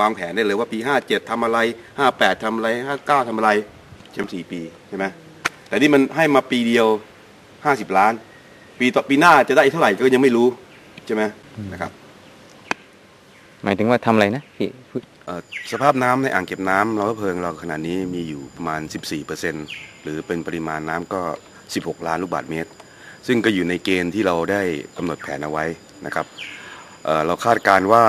วางแผนได้เลยว่าปี 57ทำอะไร 58ทำอะไร 59ทำอะไรเช่ไมสี่ปีใช่ไหมแต่นี่มันให้มาปีเดียว 50 ล้าน ปีต่อปีหน้าจะได้เท่าไหร่ก็ยังไม่รู้ใช่ไหมนะครับ หมายถึงว่าทำอะไรนะพี่สภาพน้ำในอ่างเก็บน้ำเราก็เพลิงเราขณะนี้มีอยู่ประมาณ 14%หรือเป็นปริมาณน้ำก็ 16 ล้านลูกบาทเมตร ซึ่งก็อยู่ในเกณฑ์ที่เราได้กำหนดแผนเอาไว้นะครับเเราคาดการณ์ว่า